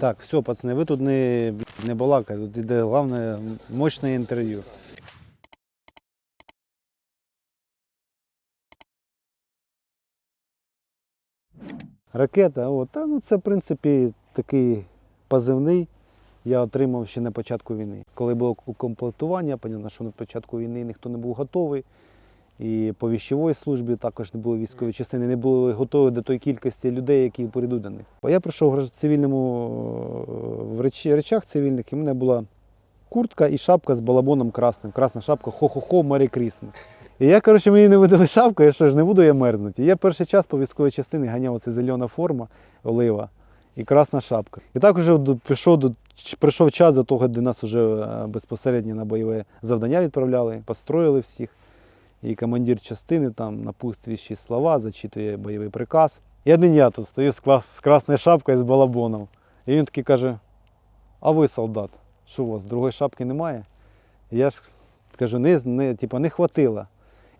Так, все, пацани, ви тут не, не балакайте, тут іде головне мощне інтерв'ю. Ракета, о, та, ну, це в принципі такий позивний. Я отримав ще на початку війни. Коли було комплектування, понятно, що на початку війни ніхто не був готовий. І по військовій службі також не було військової частини, не були готові до тої кількості людей, які прийдуть до них. Я прийшов в цивільному е, в речах цивільних, і в мене була куртка і шапка з балабоном красним. Красна шапка хо-хо-хо, Мері Крісмас. І я, коротше, мені не видали шапку, я що ж не буду я мерзнути. І я перший час по військовій частині ганяв оце зелена форма, олива і красна шапка. І так вже пішов до прийшов час до того, де нас вже е, безпосередньо на бойове завдання відправляли, построїли всіх. І командир частини там напутствуючі слова, зачитує бойовий приказ. І один я тут стою з, клас, з красною шапкою з балабоном. І він такий каже: А ви солдат, що у вас другої шапки немає? І я ж кажу, не, не, типу, не хватило.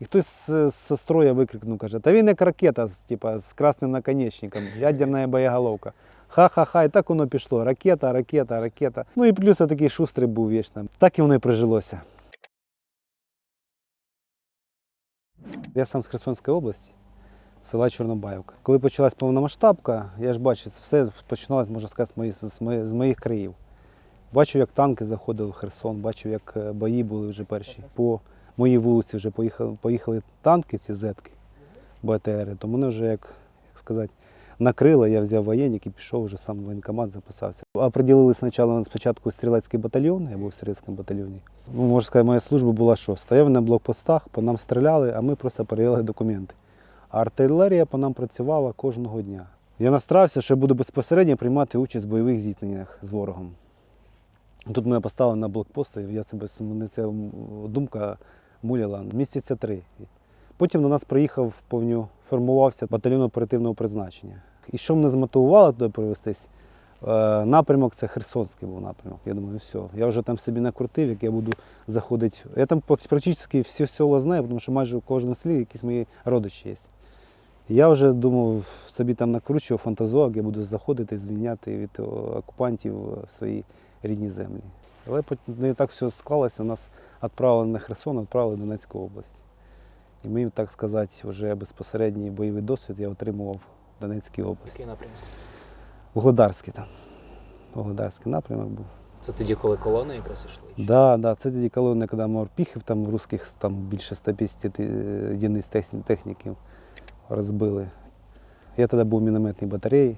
І хтось з, з викрикнув, каже, та він як ракета з, типу, з красним наконечником, ядерна боєголовка. Ха-ха-ха, і так воно пішло. Ракета, ракета, ракета. Ну і плюс я такий шустрий був вічно. Так і воно і прижилося. Я сам з Херсонської області, села Чорнобаївка. Коли почалась повномасштабка, я ж бачив, все починалось, можна сказати, з моїх, з моїх, країв. Бачив, як танки заходили в Херсон, бачив, як е, бої були вже перші. По моїй вулиці вже поїхали, поїхали танки, ці зетки, БТРи, то мене вже, як, як сказати, накрило, я взяв воєнник і пішов вже сам в воєнкомат, записався. А приділили спочатку, спочатку стрілецький батальйон, я був в стрілецькому батальйоні. Ну, можна сказати, моя служба була що? Стояв на блокпостах, по нам стріляли, а ми просто перевіряли документи. А артилерія по нам працювала кожного дня. Я настрався, що я буду безпосередньо приймати участь в бойових зіткненнях з ворогом. Тут мене поставили на блокпост, і я себе мене ця думка муляла місяця три. Потім до нас приїхав повню, формувався батальйон оперативного призначення. І що мене змотивувало туди привестись? Е, Напрямок це Херсонський був напрямок. Я думаю, все, я вже там собі накрутив, як я буду заходити. Я там практично всі села знаю, тому що майже в кожному селі якісь мої родичі є. Я вже думав, собі там накручував, фантазував, я буду заходити, звільняти від е, окупантів е, свої рідні землі. Але потім не так все склалося, нас відправили на Херсон, відправили в Донецьку область. І ми, так сказати, вже безпосередній бойовий досвід я отримував в Донецькій області. Який напрямок? Вугледарський там. Вугледарський напрямок був. Це тоді, коли колони якраз йшли? чи? Да, да, це тоді коли коли морпіхів, там русських там більше 150 ти- єдиниць техніків розбили. Я тоді був в мінометній батареї.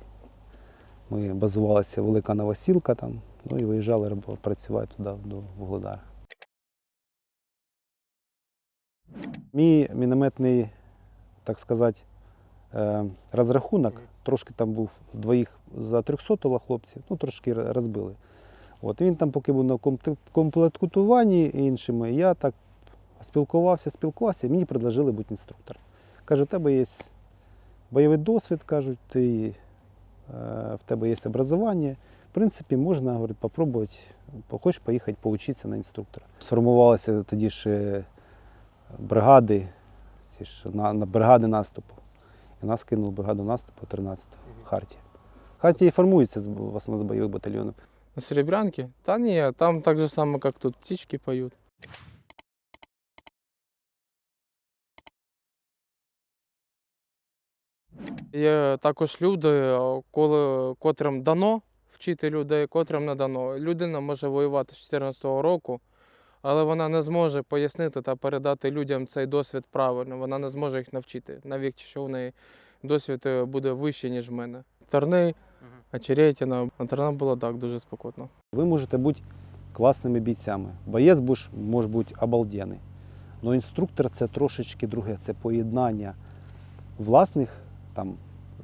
Ми базувалися велика Новосілка там, ну і виїжджали працювати туди, до Вугледара. Мій мінометний, так сказати, е, розрахунок, трошки там був двоїх за 300 хлопців, ну трошки розбили. От, він там поки був на комплектуванні іншими, я так спілкувався, спілкувався, і мені предложили бути інструктором. Кажу, у тебе є бойовий досвід, кажуть, ти, е, в тебе є образування. В принципі, можна говорить, попробувати, хочеш поїхати поучитися на інструктора. Сформувалися тоді ж е, бригади, ці ж, на, на бригади наступу. І нас кинули бригаду наступу 13 Хартія. Хартія і формується з- в основному з бойових батальйонів. На Серебрянке? Да не, там так же самое, как тут птички поют. Є також люди, коли, котрим дано вчити людей, котрим не дано. Людина може воювати з 14-го року, але вона не зможе пояснити та передати людям цей досвід правильно. Вона не зможе їх навчити. Навіть що в неї досвід е, буде вищий, ніж в мене. Тарни, Очеретіна, на Тарна було так дуже спокійно. Ви можете бути класними бійцями. Боєць буш- може бути обалденний. Але інструктор це трошечки друге, це поєднання власних, там,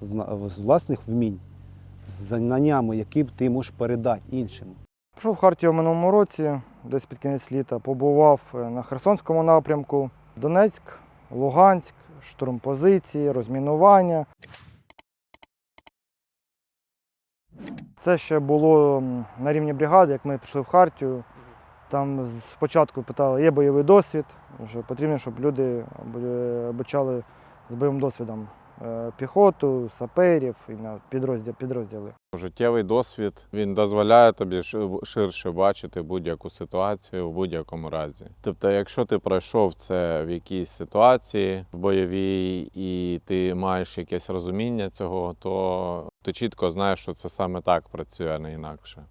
власних вмінь з знаннями, які б ти можеш передати іншим. Пішов в Хартію в минулому році, десь під кінець літа, побував е, на Херсонському напрямку, Донецьк, Луганськ, штурм позиції, розмінування. Це ще було на рівні бригади, як ми пішли в Хартію. Там спочатку питали, є бойовий досвід, що потрібно, щоб люди почали з бойовим досвідом піхоту, саперів і на підрозділ, підрозділи. Життєвий досвід він дозволяє тобі ширше бачити будь-яку ситуацію в будь-якому разі. Тобто, якщо ти пройшов це в якійсь ситуації в бойовій, і ти маєш якесь розуміння цього, то ти чітко знаєш, що це саме так працює, а не інакше.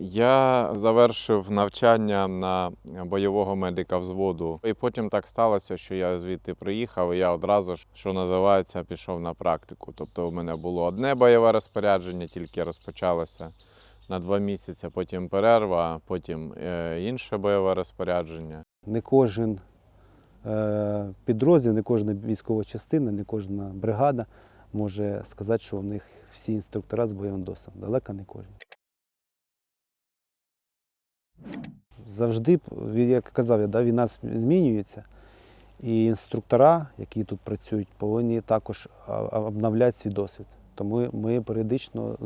Я завершив навчання на бойового медика взводу, і потім так сталося, що я звідти приїхав, і я одразу ж, що називається, пішов на практику. Тобто, у мене було одне бойове розпорядження, тільки розпочалося на два місяці, потім перерва, потім е, інше бойове розпорядження. Не кожен е, підрозділ, не кожна військова частина, не кожна бригада може сказати, що у них всі інструктора з бойовим досвідом. Далеко не кожен. Завжди, як казав я, да, війна змінюється. І інструктора, які тут працюють, повинні також обновляти свій досвід. Тому ми періодично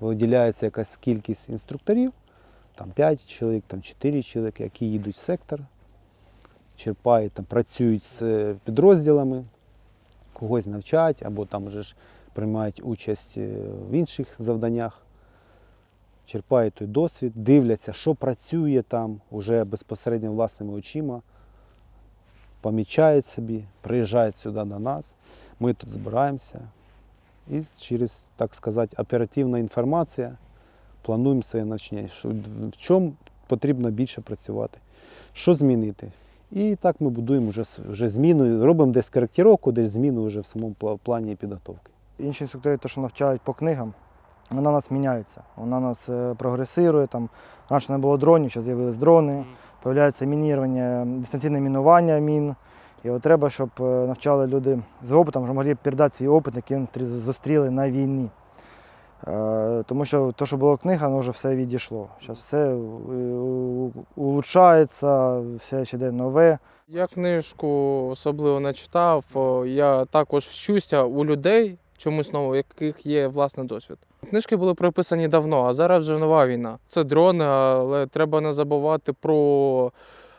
виділяється якась кількість інструкторів, там 5 чоловік, там 4 чоловіки, які їдуть в сектор, черпають, там, працюють з е, підрозділами, когось навчають, або там вже ж приймають участь е, в інших завданнях, черпають той досвід, дивляться, що працює там уже безпосередньо власними очима, помічають собі, приїжджають сюди до нас. Ми тут збираємося. І через, так сказати, оперативна інформація плануємо своє навчання, в чому потрібно більше працювати, що змінити. І так ми будуємо вже, вже зміну, робимо десь коректировку, десь зміну вже в самому плані підготовки. Інші інструктори, те, що навчають по книгам, вона у нас міняється. Вона у нас е, прогресує. Там, раніше не було дронів, зараз з'явились дрони, з'являється мінірування, дистанційне мінування мін. І от треба, щоб е, навчали люди з опитом, щоб могли передати свій опит, який вони зустріли на війні. Е, Тому що те, що було книга, воно вже все відійшло. Зараз все улучшається, все ще йде нове. Я книжку особливо не читав. Я також вчуся у людей чомусь нового, яких є власний досвід. Книжки були прописані давно, а зараз вже нова війна. Це дрони, але треба не забувати про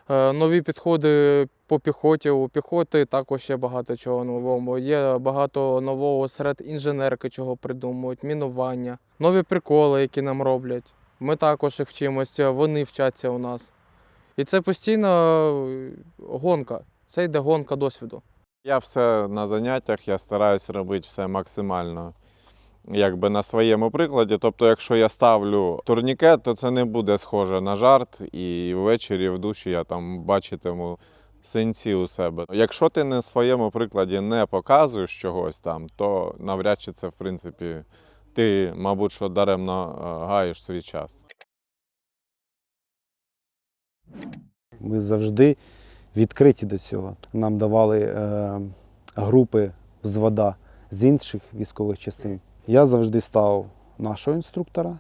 е, нові підходи по піхоті. У піхоти також є багато чого нового. Є багато нового серед інженерки, чого придумують, мінування, нові приколи, які нам роблять. Ми також їх вчимося, вони вчаться у нас. І це постійно е, гонка. Це йде гонка досвіду. Я все на заняттях, я стараюсь робити все максимально якби на своєму прикладі. Тобто, якщо я ставлю турнікет, то це не буде схоже на жарт, і ввечері в душі я там бачитиму синці у себе. Якщо ти на своєму прикладі не показуєш чогось там, то навряд чи це, в принципі, ти, мабуть, що даремно е, гаєш свій час. Ми завжди відкриті до цього. Нам давали е, групи взвода з інших військових частин. Я завжди ставив нашого інструктора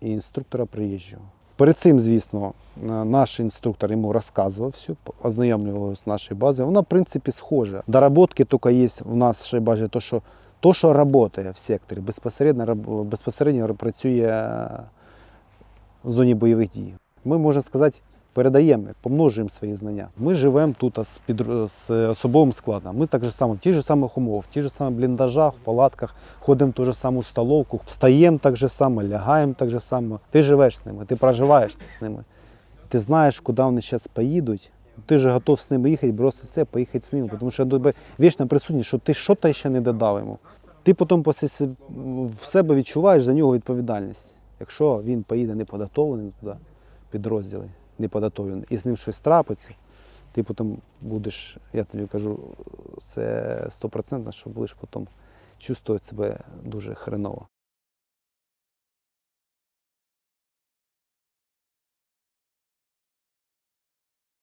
і інструктора приїжджого. Перед цим, звісно, е, наш інструктор йому розказував все, ознайомлював з нашою базою. Вона, в принципі, схожа. Доработки тільки є в нас ще бачить, то, що то, що працює в секторі, безпосередньо, безпосередньо працює в зоні бойових дій. Ми, можна сказати, передаємо, помножуємо свої знання. Ми живемо тут з, під, з особовим складом. Ми так же само в тих же самих умовах, в тих же самих бліндажах, в палатках, ходимо в ту же саму столовку, встаємо так же само, лягаємо так же само. Ти живеш з ними, ти проживаєш з ними. Ти знаєш, куди вони зараз поїдуть. Ти вже готов з ними їхати, бросити все, поїхати з ними, тому що тебе вічна присутність, що ти щось ще не додав йому. Ти потім в себе відчуваєш за нього відповідальність. Якщо він поїде не податований туди, підрозділи, не податований, і з ним щось трапиться, ти потім будеш, я тобі кажу, це стопроцентно, що будеш потім чувствувати себе дуже хреново.